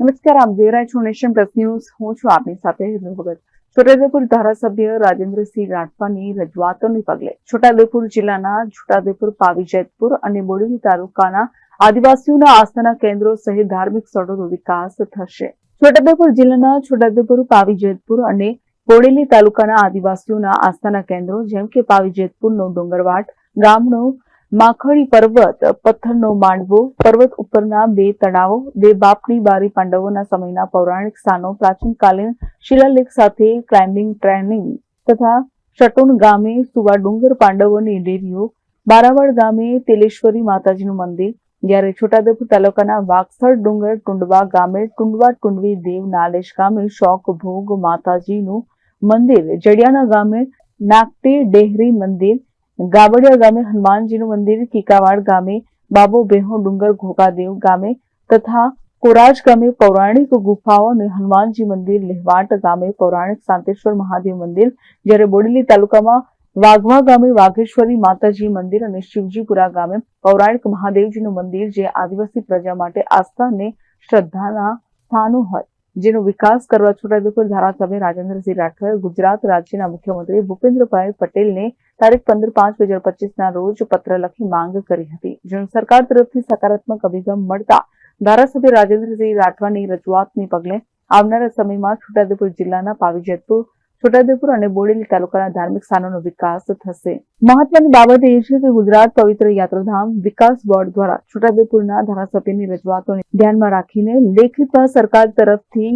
નમસ્કાર, આપ જોઈ રહ્યા છો નેશન પ્લસ ન્યૂઝ. હું છું આપની સાથે હિરલ ભગત છોટાઉદેપુર ધારાસભ્ય રાજેન્દ્રસિંહ રાઠવાની રજૂઆતોને પગલે છોટાઉદેપુર જિલ્લાના છોટાઉદેપુર પાવીજેતપુર અને બોડેલી તાલુકાના આદિવાસીઓના આસ્થાના કેન્દ્રો સહિત ધાર્મિક સ્થળોનો વિકાસ થશે. છોટાઉદેપુર જિલ્લાના છોટાઉદેપુર, પાવી, જેતપુર અને બોડેલી તાલુકાના આદિવાસીઓના આસ્થાના કેન્દ્રો જેમ કે પાવી, જેતપુરનો ડુંગરવાટ, ગામનો માખણી પર્વત પથ્થરનો માંડવો, પર્વત ઉપરના બે તળાવો, બે બાપની બારી પાંડવોના સમયના પૌરાણિક સ્થાનો, પ્રાચીનકાલીન શિલાલેખ સાથે ક્લાઇમ્બિંગ ટ્રેનિંગ તથા શટોન ગામે સુવા ડુંગર પાંડવોની ડેરીઓ બારાવળ ગામે તેલેશ્વરી માતાજીનું મંદિર, જ્યારે છોટાઉદેપુર તાલુકાના વાગસર ડુંગર ટુંડવા ગામે ટુંડવા ટુંડવી દેવ નાલેશ ગામે શોક ભોગ માતાજીનું મંદિર, જડિયાના ગામે નાગટી ડેહરી મંદિર ગાબડિયા ગામે હનુમાનજીનું મંદિર, કીકાવાડ ગામે, બાબો બેહો ડુંગર ઘોકાદેવ ગામે તથા કોરાજ ગામે પૌરાણિક ગુફાઓ અને હનુમાનજી મંદિર લેહવાટ ગામે પૌરાણિક શાંતેશ્વર મહાદેવ મંદિર, જ્યારે બોડેલી તાલુકામાં વાઘવા ગામે વાઘેશ્વરી માતાજી મંદિર અને શિવજીપુરા ગામે પૌરાણિક મહાદેવજીનું મંદિર, જે આદિવાસી પ્રજા માટે આસ્થા અને શ્રદ્ધાના સ્થાનો હોય. જેનો વિકાસ કરવા છોટાઉદેપુર ધારાસભ્ય રાજેન્દ્રસિંહ રાઠવાએ ગુજરાત રાજ્યના મુખ્યમંત્રી ભૂપેન્દ્રભાઈ પટેલને તારીખ પંદર પાંચ બે હજાર પચીસના રોજ પત્ર લખી માંગ કરી હતી. જેનો સરકાર તરફથી સકારાત્મક અભિગમ મળતા ધારાસભ્ય રાજેન્દ્રસિંહ રાઠવાની રજૂઆતને પગલે આવનારા સમયમાં છોટાઉદેપુર જિલ્લાના પાવીજેતપુર છોટાઉદેપુર અને બોડેલી તાલુકાના ધાર્મિક સ્થાનોનો વિકાસ થશે. મહત્વની બાબત એ છે કે ગુજરાત પવિત્ર યાત્રાધામ વિકાસ બોર્ડ દ્વારા છોટાઉદેપુરના ધારાસભ્યની રજૂઆતોને ધ્યાનમાં રાખીને લેખિત સરકાર તરફથી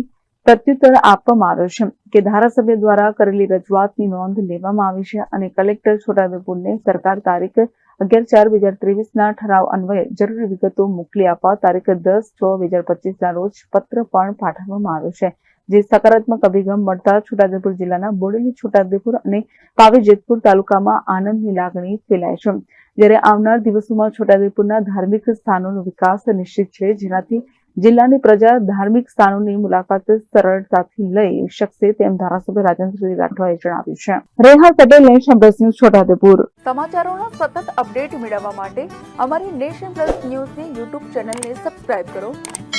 પ્રત્યુત્તર આપવામાં આવ્યો છે કે ધારાસભ્ય દ્વારા કરેલી રજૂઆતની નોંધ લેવામાં આવી છે અને કલેક્ટર છોટાઉદેપુરને સરકાર તારીખ અગિયાર ચાર બે હજાર ત્રેવીસના ઠરાવ અન્વયે જરૂરી વિગતો મોકલી આપવા તારીખ દસ છ બે હજાર પચીસના રોજ પત્ર પણ પાઠવવામાં આવ્યો છે. જે સકારાત્મક અભિગમ મળતા છોટાઉદેપુર જિલ્લાના બોડેલી, છોટાઉદેપુર અને પાવી જેતપુર તાલુકામાં આનંદની લાગણી ફેલાય છે. જ્યારે આવનાર દિવસોમાં છોટાઉદેપુરના ધાર્મિક સ્થાનોનો વિકાસ નિશ્ચિત છે, જેનાથી જિલ્લાની પ્રજા ધાર્મિક સ્થાનોની મુલાકાત સરળતાથી લઈ શકશે તેમ ધારાસભ્ય રાજેન્દ્રસિંહ રાઠવાએ જણાવ્યું છે. Reha Patel nation plus news, Chhota Udepur. સમાચારોના સતત અપડેટ મેળવવા માટે અમારી નેશન પ્લસ ન્યૂઝની યુટ્યુબ ચેનલને સબસ્ક્રાઇબ કરો.